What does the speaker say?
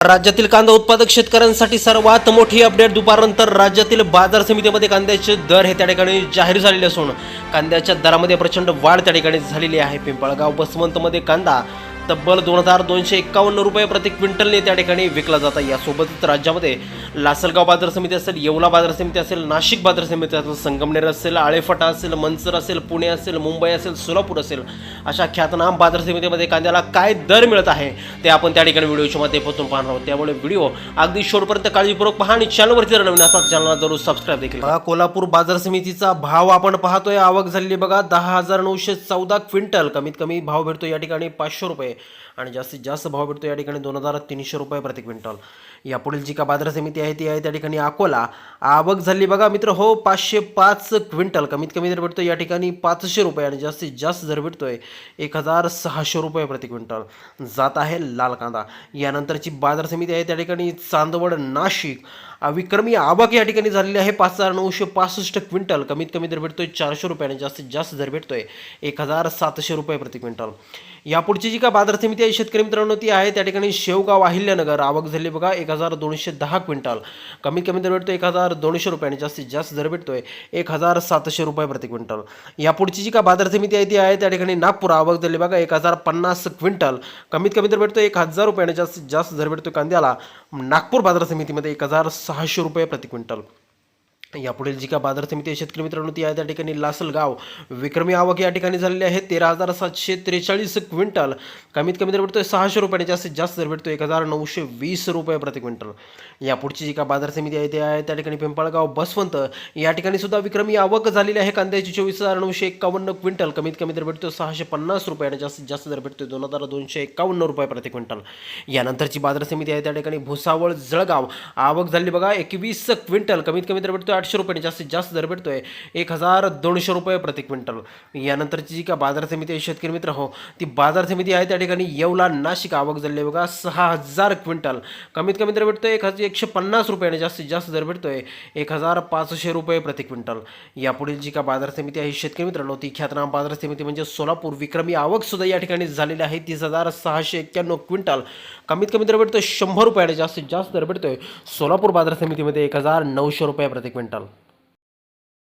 राज्यातील कांदा उत्पादक शेतकऱ्यांसाठी सर्वात मोठी अपडेट दुपारनंतर राज्यातील बाजार समितीमध्ये कांद्याचे दर हे त्या ठिकाणी जाहीर झालेले असून कांद्याच्या दरामध्ये प्रचंड वाढ त्या ठिकाणी झालेली आहे. पिंपळगाव बसवंतमध्ये कांदा तब्बल दोन हजार दोनशे एक्कावन्न रुपये प्रति क्विंटलने त्या ठिकाणी विकला जात आहे. यासोबतच राज्यामध्ये लासलगाव बाजार समिती असेल येवला बाजार समिती असेल नाशिक बाजार समिती असेल संगमनेर असेल आळेफाटा असेल मंचर असेल पुणे असेल मुंबई असेल सोलापूर असेल अशा ख्यातनाम बाजार समितीमध्ये कांद्याला काय दर मिळत आहे ते आपण त्या ठिकाणी व्हिडिओच्या माध्यमातून पाहणार आहोत. त्यामुळे व्हिडिओ अगदी शेवटपर्यंत काळजीपूर्वक पहा आणि चॅनलवरती नवीन असा चॅनलला जरूर सबस्क्राईब देखील कोल्हापूर बाजार समितीचा भाव आपण पाहतोय. आवक झालेली बघा दहा हजार नऊशे चौदा क्विंटल. कमीत कमी भाव भेटतो या ठिकाणी पाचशे रुपये. आणि जास्तीत जास्त भाव भेटतो या ठिकाणी दोन हजार तीनशे रुपये प्रति क्विंटल. यापुढील जी का बाजार समिती आहे ती आहे त्या ठिकाणी अकोला. आवक झाली बघा मित्र हो पाचशे पाच क्विंटल. कमीत कमी दर भेटतो या ठिकाणी पाचशे रुपये आणि जास्तीत जास्त दर भेटतोय एक हजार सहाशे रुपये प्रति क्विंटल. जात आहे लाल कांदा. यानंतरची बाजार समिती आहे त्या ठिकाणी चांदवड नाशिक. विक्रमी आवक या ठिकाणी झालेली आहे. पाच हजार नऊशे पासष्ट क्विंटल. कमीत कमी दर भेटतोय चारशे रुपयाने. जास्तीत जास्त दर भेटतोय एक हजार सातशे रुपये प्रति क्विंटल. यापुढची जी का बाजार समिती आहे शेतकरी मित्रांनो ती आहे त्या ठिकाणी शेवगाव अहिल्यानगर. आवक झाली बघा एक हजार दोनशे दहा क्विंटल. कमीत कमी दर भेटतो एक हजार दोनशे रुपयाने. जास्तीत जास्त दर भेटतोय एक हजार सातशे रुपये प्रति क्विंटल. यापुढची जी का बाजार समिती आहे ती आहे त्या ठिकाणी नागपूर. आवक झाली बघा एक हजार पन्नास क्विंटल. कमीत कमी दर भेटतो एक हजार रुपयाने. जास्तीत जास्त दर भेटतो कांद्याला. नागपूर बाजार समितीमध्ये एक हजार सहाशे रुपये प्रति क्विंटल. यापुढील जी का बाजार समिती आहे शेतकरी मित्रांनो ती आहे त्या ठिकाणी लासलगाव. विक्रमी आवक या ठिकाणी झालेली आहे. तेरा हजार सातशे त्रेचाळीस क्विंटल. कमीत कमी दर भेटतोय सहाशे रुपयाने जास्तीत जास्त दर भेटतो एक हजार नऊशे वीस रुपये प्रति क्विंटल. यापुढची जी का बाजार समिती आहे ती आहे त्या ठिकाणी पिंपळगाव बसवंत. या ठिकाणी सुद्धा विक्रमी आवक झालेली आहे. कांद्याची चोवीस हजार नऊशे एक्कावन्न क्विंटल. कमीत कमी दर भेटतो सहाशे पन्नास रुपये आणि जास्तीत जास्त दर भेटतो दोन हजार दोनशे एक्कावन्न रुपये प्रति क्विंटल. यानंतरची बाजार समिती आहे त्या ठिकाणी भुसावळ जळगाव. आवक झाली बघा एकवीस क्विंटल. कमीत कमी दर भेटतो आठशे रुपये जास्तीत जास्त दर भेटतोय एक हजार दोनशे रुपये प्रति क्विंटल. यानंतरची जी का बाजार समिती आहे शेतकरी मित्र हो ती बाजार समिती आहे त्या ठिकाणी येवला नाशिक आवक झाली आहे बघा सहा हजार क्विंटल. कमीत कमी दर भेटतोय एक हजार एकशे पन्नास रुपयाने जास्तीत जास्त दर भेटतोय एक हजार पाचशे रुपये प्रति क्विंटल. यापुढील जी का बाजार समिती आहे शेतकरी मित्रांनो ती ख्यातनाम बाजार समिती म्हणजे सोलापूर विक्रमी आवक सुद्धा या ठिकाणी झालेली आहे तीस हजार सहाशे एक्क्याण्णव क्विंटल. कमीत कमी दर भेटतोय शंभर रुपयाने जास्तीत जास्त दर भेटतोय सोलापूर बाजार समितीमध्ये एक हजार नऊशे रुपये प्रति क्विंटल. dental